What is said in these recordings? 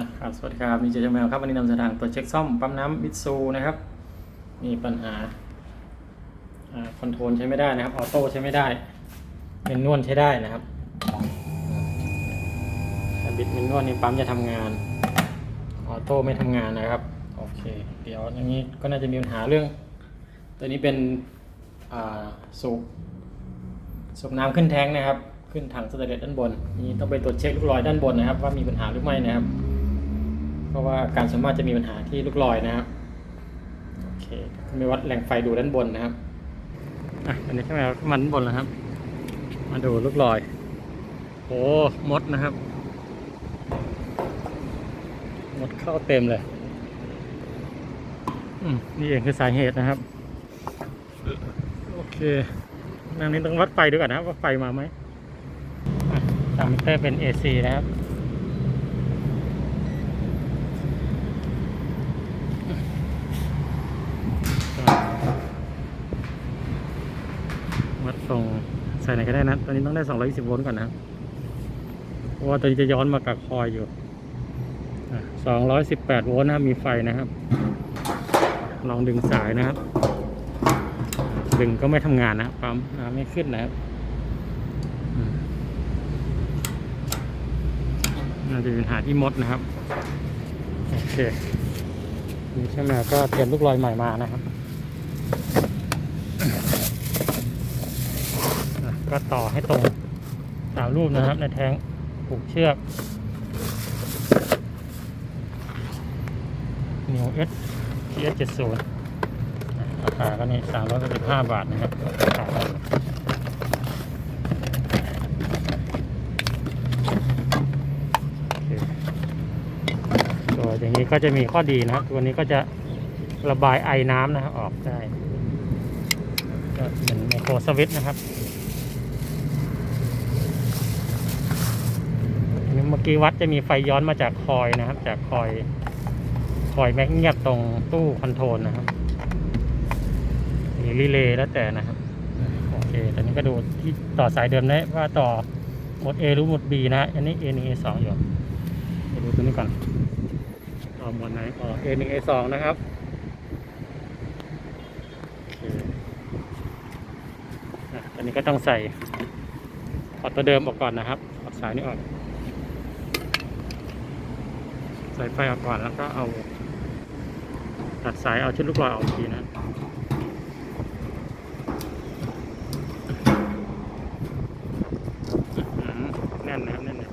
นะครับสวัสดีครับมีเจจแมวครับวันนี้นำเสนอทางตรวเช็คซ่อมปั๊มน้ำมิตซูนะครับ มีปัญหาคอนโทรลใช้ไม่ได้นะครับออโต้ใช้ไม่ได้เมนนวลใช้ได้นะครับบิดเมนนวลนี่ปั๊มจะทำงานออโต้ไม่ทำงานนะครับโอเคเดี๋ยวอย่างนี้ก็น่าจะมีปัญหาเรื่อง ตัวนี้เป็นสูบสูบน้ำขึ้นแท้งนะครับขึ้นถังสเตเลสด้านบนนี่ต้องไปตรวจเช็คลูกลอยด้านบนนะครับ ว่ามีปัญหาหรือไม่นะครับ เพราะว่าการสามารถจะมีปัญหาที่ลูกลอยนะครับโอเคมีวัดแรงไฟดูด้านบนนะครับอะอันนี้ใช่ไหมมันด้านบนแล้วครับ มาดูลูกลอยโอ้มดนะครับมดเข้าเต็มเลยอืมนี่เองคือสาเหตุนะครับ โอเคนังนี้ต้องวัดไฟด้วยก่อนนะว่าไฟมาไหมตามมิเตอร์เป็น AC นะครับ วัดส่งใส่ไหนก็ได้นะ ตอนนี้ต้องได้ 220 โวลต์ก่อนนะเพราะว่าตอนนี้จะย้อนมากับคอยอยู่อะ218 โวลต์นะครับ มีไฟนะครับ ลองดึงสายนะครับ ดึงก็ไม่ทำงานนะปั๊มไม่ขึ้นนะครับน่าจะเป็นหาที่มดนะครับ โอเคนี่ใช่ไหมก็เตรียมลูกลอยใหม่มานะครับ ก็ต่อให้ตรงตามรูปนะครับ ในแทงผูกเชือกนิวเอสทีเอสเจ็ดศูนย์ราคาก็นี่สามร้อยสิบห้าบาทนะครับราคาโอเคตัวอย่างนี้ก็จะมีข้อดีนะครับ ตัวนี้ก็จะระบายไอน้ำนะครับออกได้ก็เหมือนไมโครสวิตช์นะครับ อันนี้ เมื่อกี้วัดจะมีไฟย้อนมาจากคอยนะครับ จากคอย คอยแม็กเงียบตรงตู้คอนโทรลนะครับมีรีเลย์แล้วแต่นะครับ โอเค ตอนนี้ก็ดูที่ต่อสายเดิมได้ว่าต่อหมด A หรือหมด B นะฮะอันนี้ A 1 A 2อยู่ไปดูตัวนี้ก่อนต่อหมดไหนอ๋อ A 1 A 2นะครับอเคอะตอนนี้ก็ต้องใส่ถอดตัวเดิมออกก่อนนะครับถอดสายนี้ออก ใส่ไฟออกก่อนแล้วก็เอา ตัดสายเอาชุดลูกลอยออกอีกทีนะอื้อหือแน่นนะครับแน่นเลย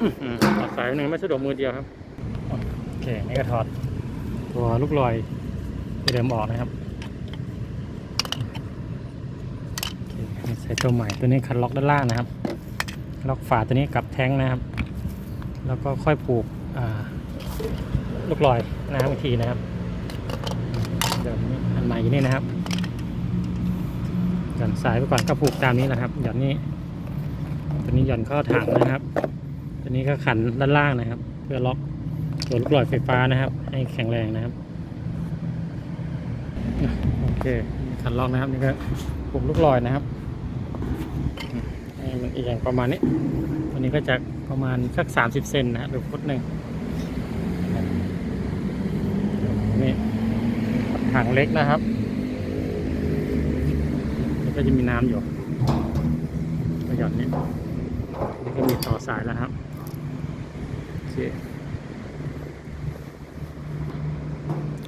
อื้อหือตัดสายหนึ่งไม่สะดวกมือเดียวครับ โอเค นี่ก็ถอด ตัวลูกลอยที่เดิมออกนะครับโอเคใส่ตัวใหม่ตัวนี้คันล็อกด้านล่างนะครับ ล็อกฝาตัวนี้กับแท้งนะครับ แล้วก็ค่อยผูกลูกลอยนะครับอีกทีนะครับเดี๋ยวนี้อันใหม่นี่นะครับหย่อนสายไปก่อนก็ผูกตามนี้นะครับหย่อนนี้ตัวนี้หย่อนเข้าถังนะครับตัวนี้ก็ขันด้านล่างนะครับ เพื่อล็อกตัวลูกลอยไฟฟ้านะครับ ให้แข็งแรงนะครับโอเคขันล็อกนะครับนี่ก็ผูกลูกลอยนะครับ ให้มันเอียงประมาณนี้ ตัวนี้ก็จะประมาณสักสามสิบเซนนะฮะหรือฟุตหนึ่งนี่ถังเล็กนะครับแล้วก็จะมีน้ำอยู่ก็หย่อนนี้นี่ก็มีต่อสายแล้วครับโอเค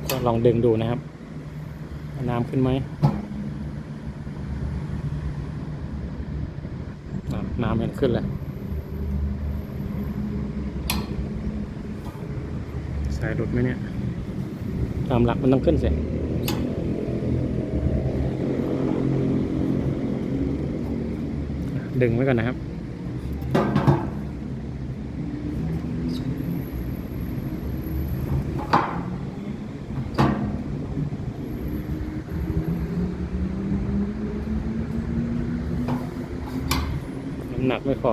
ก็ลองดึงดูนะครับ น้ำขึ้นไหม น้ำน้ำเห็นขึ้นแล้วสายหลุดไหมเนี่ย ตามหลักมันต้องขึ้นสิดึงไว้ก่อนนะครับ หนักไม่พอ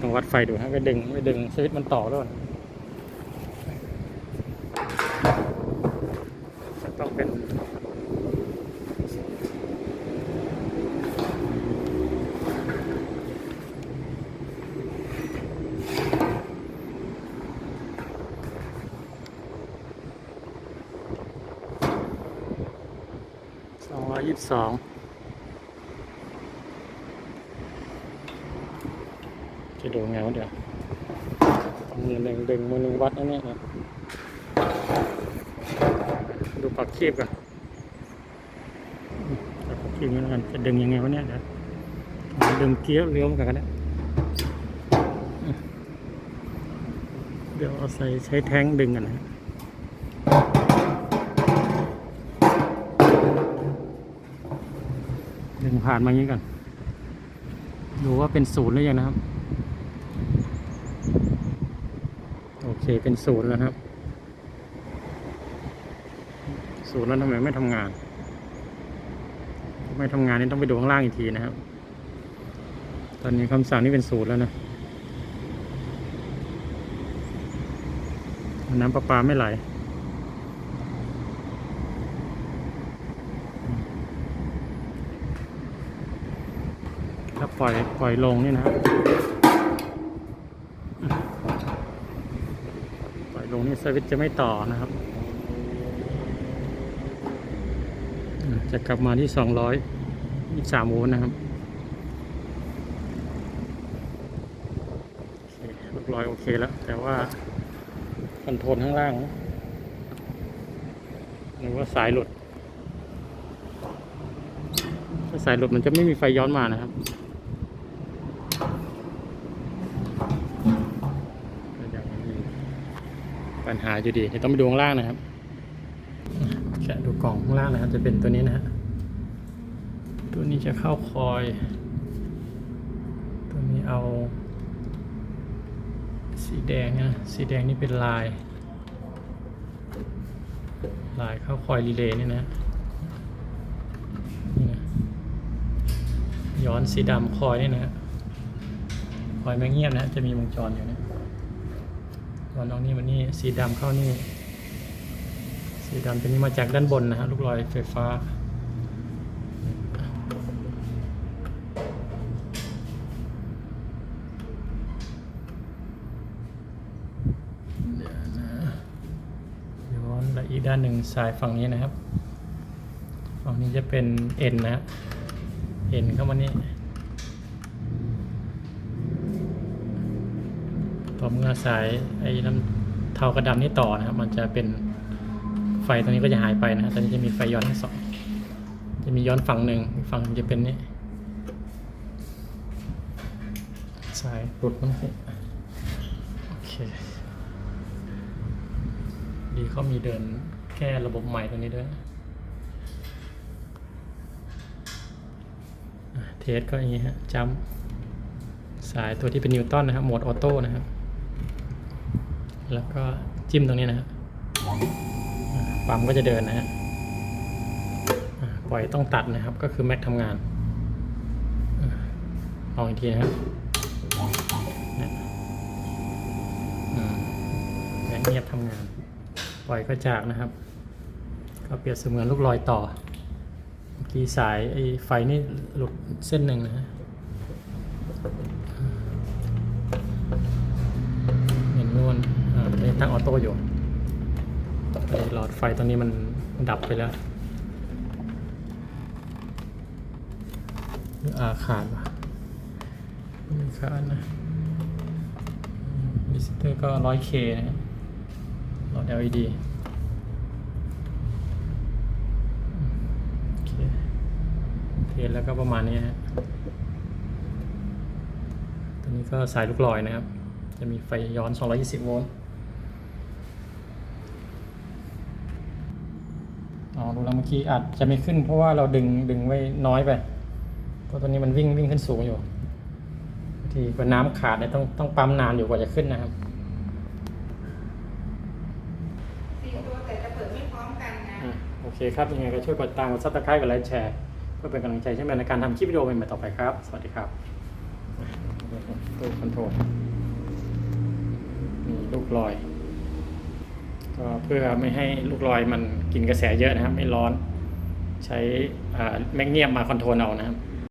ต้องวัดไฟดูฮะไปดึงไปดึงสวิตช์มันต่อแล้วะต้องเป็น อยยี่ สองจะดูไงวะเดี๋ยวมือหนึ่งดึงมือหนึ่งวัดอันนี้นะดูปากคีบก่อนจับปากคีบนี่แล้วกันจะดึงยังไงวะเนี่ยเดี๋ยวดึงเกี้ยวเลี้ยวมันกันก็ได้เดี๋ยวเอาใส่ใช้แท้งดึงกันนะ ผ่านมาอย่างนี้ก่อนดูว่าเป็นศูนย์หรือยังนะครับ โอเคเป็นศูนย์แล้วครับ ศูนย์แล้วทำไมไม่ทำงาน ไม่ทำงานนี่ต้องไปดูข้างล่างอีกทีนะครับ ตอนนี้คำสั่งนี่เป็นศูนย์แล้วนะน้ำประปาไม่ไหล ปล่อยปล่อยลงนี่นะครับปล่อยลงนี่สวิตจะไม่ต่อนะครับ จะกลับมาที่สองร้อยยี่สามโวลต์นะครับโอเคลูกลอยโอเคแล้ว แต่ว่าคอนโทรลข้างล่างหรือว่าสายหลุดถ้าสายหลุดมันจะไม่มีไฟย้อนมานะครับก็ยังมี ปัญหาอยู่ดีเดี๋ยวต้องไปดูข้างล่างนะครับแกะดูกล่องข้างล่างนะครับ จะเป็นตัวนี้นะฮะตัวนี้จะเข้าคอย ตัวนี้เอา สีแดงนะสีแดงนี่เป็นลาย ลายเข้าคอยรีเลย์นี่นะนี่นะย้อนสีดำคอยนี่นะฮะคอยไม่เงียบนะจะมีวงจรอยู่นะ อนออกนี่มันนี่สีดำเข้านี่ สีดำตัวนี้มาจากด้านบนนะฮะลูกลอยไฟฟ้าเดี๋ยวนะย้อนและอีกด้านหนึ่งสายฝั่งนี้นะครับ ฝั่งนี้จะเป็นเอ็นนะฮะเอ็นเข้ามานี่ ต่อเมื่อสายไอ้น้ำเทากระดำนี่ต่อนะครับ มันจะเป็นไฟตรงนี้ก็จะหายไปนะตอนนี้จะมีไฟย้อนทั้งสองจะมีย้อนฝั่งหนึ่งฝั่งจะเป็นนี่สายหลุดมั้งโอเค ดีเขามีเดินแก้ระบบใหม่ตรงนี้ด้วยเทสก็อย่างนี้ฮะจัมป์สายตัวที่เป็นนิวตันนะครับโหมดออโต้นะครับ แล้วก็จิ้มตรงนี้นะปั๊มก็จะเดินนะฮะปล่อยต้องตัดนะครับ ก็คือแม็กทำงานลองอีกทีนะครับนี่ยอืมแม็กเงียบทำงาน ปล่อยก็จากนะครับ ก็เปรียบเสมือนลูกลอยต่อเมื่อกี้สายไอ้ไฟนี่หลุดเส้นหนึ่งนะฮะเห็นนวล นตั้งออโต้อยู่ไอหลอดไฟตรงนี้มันดับไปแล้วหรืออาขาดวะไม่ขาดนะวิสิเตอร์ก็ 100K นะฮะหลอด LED โอเคเทสแล้วก็ประมาณนี้ฮะตัวนี้ก็สายลูกลอยนะครับ จะมีไฟย้อน 220 โวลต์ อ๋อดูแล้วเมื่อกี้อาจจะไม่ขึ้น เพราะว่าเราดึงดึงไว้น้อยไป เพราะตัวนี้มันวิ่งวิ่งขึ้นสูงอยู่บางทีกว่าน้ำขาดเนี่ยต้องต้องปั๊มนานอยู่กว่าจะขึ้นนะครับสี่ตัวแต่จะเปิดไม่พร้อมกันนะอะโอเคครับ ยังไงก็ช่วยกดตามกดซับสไครต์กดไลค์แชร์เพื่อเป็นกำลังใจเช่นกันในการทำคลิปวิดีโอใหม่ๆต่อไปครับ สวัสดีครับตู้คอนโทรลมีลูกลอย ก็เพื่อไม่ให้ลูกลอยมันกินกระแสเยอะนะครับ ไม่ร้อน ใช้แมกเนียมมาคอนโทรลเอานะครับ